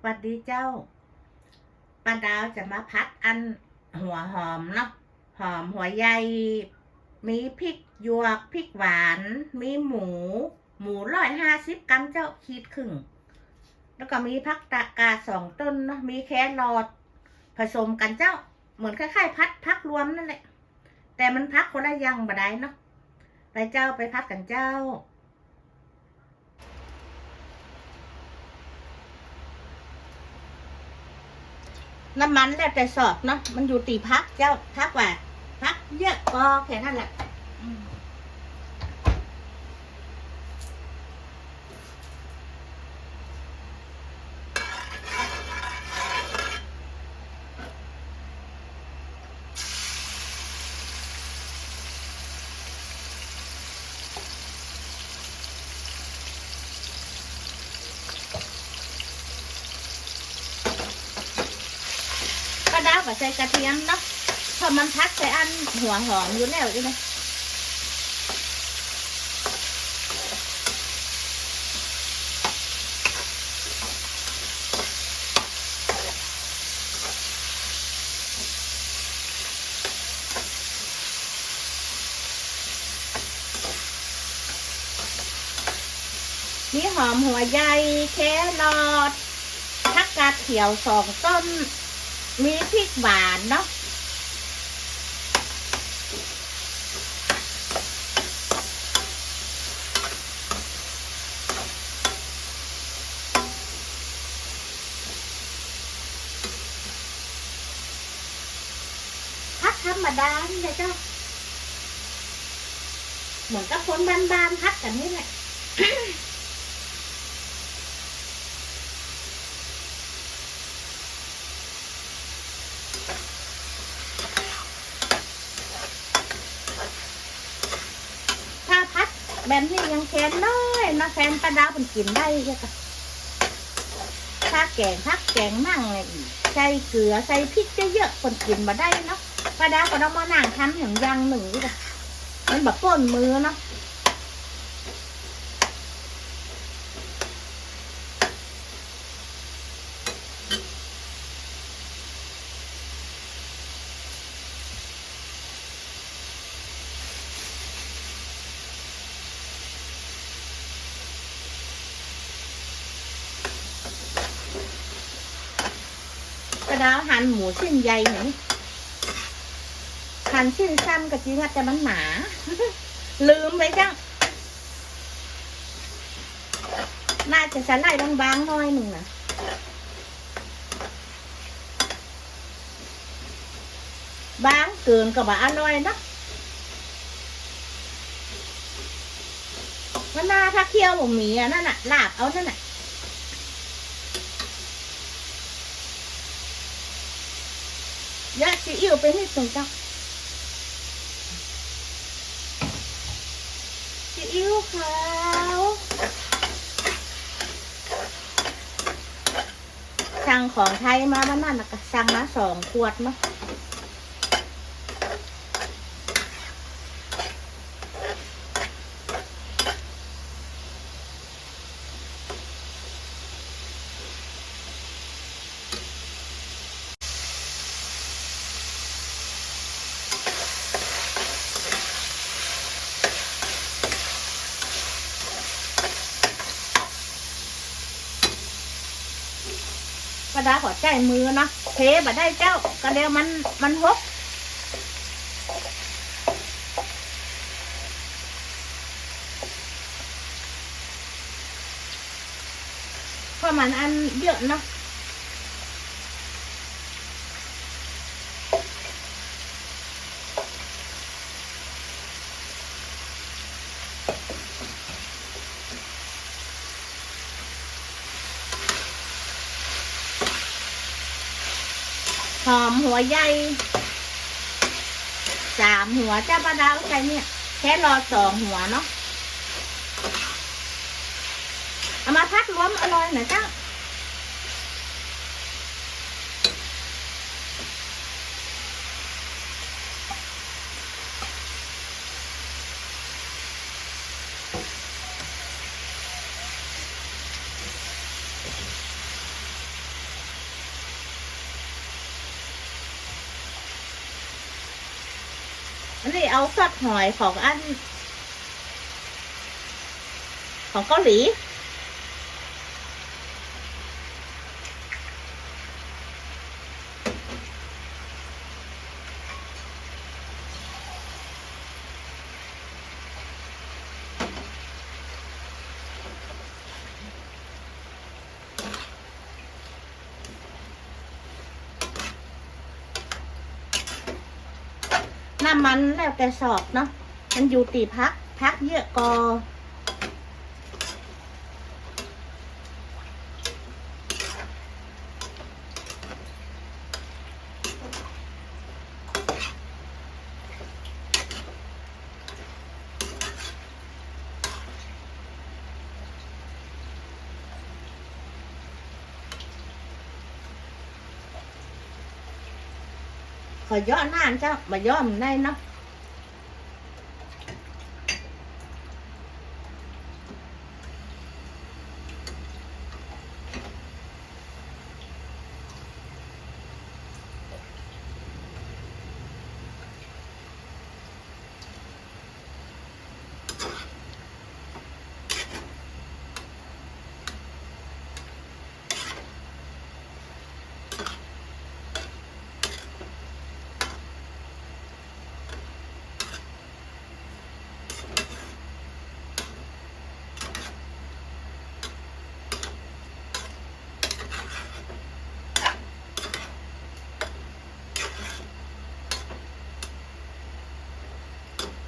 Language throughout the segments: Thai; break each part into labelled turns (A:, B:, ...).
A: สวัสดีเจ้าป้าดาวจะมาพัดอันหัวหอมเนาะหอมหัวใหญ่มีพริกหยวกพริกหวาน มีหมู หมูร้อยห้าสิบกรัมเจ้าขีดครึ่ง แล้วก็มีพักตะกาสองต้นเนาะมีแครอทผสมกันเจ้า เหมือนคล้ายๆพัดพักรวมนั่นแหละ แต่มันพักคนละยังบ่ได้เนาะไปเจ้าไปพัดกันเจ้า น้ำมันแล้วแต่สอบเนาะมันอยู่ตีพักเจ้าพักว่าพักเยอะก็แค่นั้นแหละ ดากับใส่กระเทียมเนาะพอมันพักใส่อันหัวหอมอยู่แล้วใช่ไหมมีหอมหัวใหญ่แครอทผักกาดเขียวสองต้น มีพริกหวานเนาะพัดธรรมดานี่แหละเจ้า เหมือนกับคนบ้านๆพัดกันนี่แหละ ถ้าพัด แบนนี่ยังแคนน้อยนะแคนปลาดาวมันกินได้ใช่ปะถ้าแกงพักแกงมั่งอะไรอีกใส่เกลือใส่พริกเยอะๆคนกินมาได้เนาะปลาดาวก็ต้องมานั่งทำอย่างยังหนึ่งนี่จ้ะมันแบบป้นมือเนาะ ดาวหั่นหมูชิ้นใหญ่หน่อยหั่นชิ้นสั้นก็จริงอะแต่มันหนา ลืมไปจังน่าจะสไลด์บางๆหน่อยหนึ่งนะบางเกินก็บ่อร่อยนะมันน่าถ้าเคี่ยวบ่มีอะนั่นน่ะลาบเอานั่นน่ะ ยะซีอิ๊วไปนิดหนึ่งจ้ะซีอิ๊วขาวสั่งของไทยมาบ้านนั่นนะก็สั่งมาสองขวดมา ระดาขอใจมือนะเทบะได้เจ้า กระเดียวมันมันหกเพราะมันอันเยอะเนาะ หอมหัวใหญ่สามหัวเจ้าปลาดาวใช่เนี่ยแค่รอสองหัวเนาะเอามาพักรวมอร่อยหน่อยจ้า อันนี้เอาซอสหอยของอัน ของเกาหลี น้ำมันแล้วแต่สอบเนาะมันอยู่ตีพัก พักเยอะกอ ขอย่อหน้าเจ้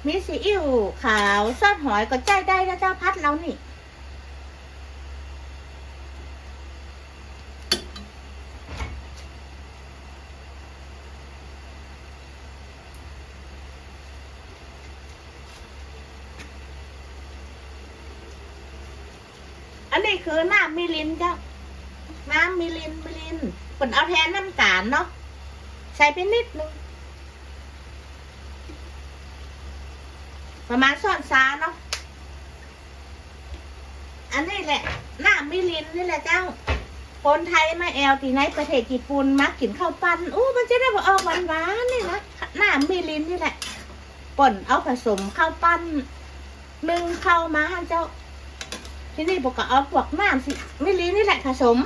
A: มีซีอิ๊วขาวซอสหอยก็ใจได้นะเจ้าพัดเรานี่อันนี้คือน้ำมิลินเจ้า น้ำมิลินมิลินผลเอาแทนน้ำตาลเนาะ ใส่ไปนิดนึง ประมาณซ่อนซาเนาะ อันนี้แหละหน้ามิลินนี่แหละเจ้า คนไทยมาแอลตีในประเทศญี่ปุ่นมากินข้าวปั้นอู้มันจะได้บอกออกหวานหวานๆนี่นะหน้ามิลินนี่แหละป่นเอาผสมข้าวปั้นนึ่งเข้าวมาให้เจ้า ที่นี่บอกก็เอาพวกน้ำสิมิลินนี่แหละผสม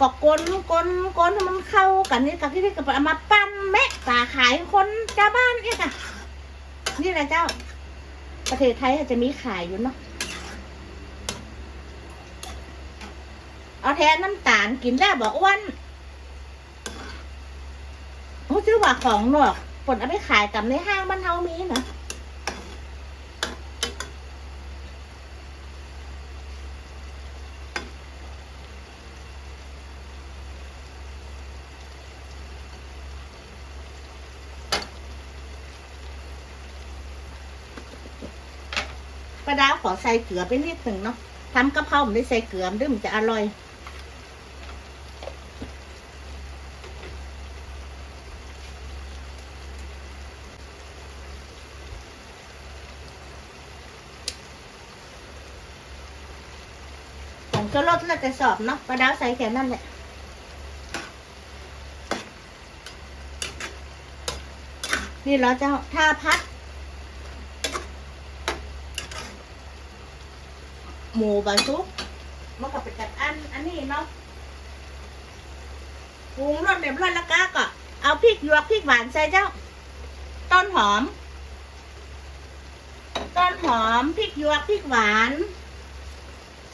A: ก็กลนกลนกลนมันเข้ากันนี่กับที่นี่ก็เอามาปั้นแมะตาขายคนชาวบ้านเนี่ยค่ะ นี่แหละเจ้า ประเทศไทยอาจจะมีขายอยู่เนาะเอาแทนน้ำตาลกินแล้วบอกอ้วนโอ้ซื้อว่าของหนอกผลเอาไปขายกับในห้างบ้านเฮามีนะ ป้าดาขอใส่เกลือไปนิดหนึ่งเนาะทำกะเพราไม่ได้ใส่เกลือมันด้วยมันจะอร่อย ผมก็ลดแล้วแต่สอบเนาะปลาดาใส่แค่นั้นแหละนี่เราจะถ้าพัด หมูบาซุกมันก็เป็นจัดอันอันนี้เนาะปรุงรสเรียบร้อยแล้วก็ก็เอาพริกหยวกพริกหวานใส่เจ้า ต้นหอม ต้นหอมพริกหยวกพริกหวาน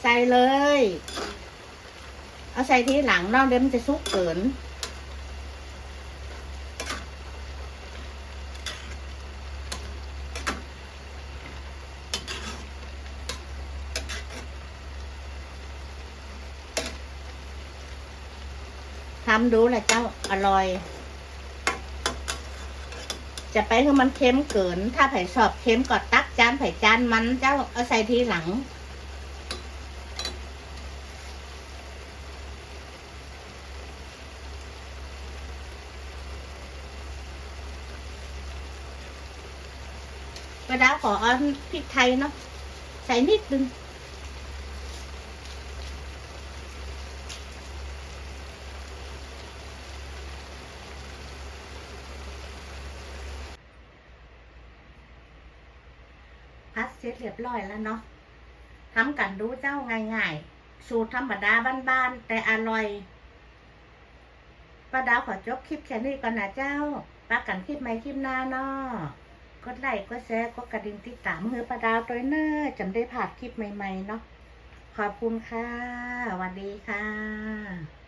A: ใส่เลย เอาใส่ทีหลังเนาะเดี๋ยวมันจะซุกเกินำดูแหละเจ้าอร่อย จะไปคือมันเค็มเกิน ถ้าไผ่ชอบเค็มก็ตักจานไผ่จานมันเจ้าเอาใส่ทีหลังกระดาขอเอาพริกไทยเนาะใส่นิดนึง พัด เรียบร้อยแล้วเนาะทำกันดูเจ้าง่ายๆ สูตรธรรมดาบ้านๆ แต่อร่อยป้าดาวขอจบคลิปแค่นี้ก่อนนะเจ้าป้ากันคลิปใหม่คลิปหน้าเนาะกดไลค์กดแชร์กดกระดิ่งติดตามมือป้าดาวตัวเนอร์จำได้ผ่านคลิปใหม่ๆเนาะขอบคุณค่ะสวัสดีค่ะ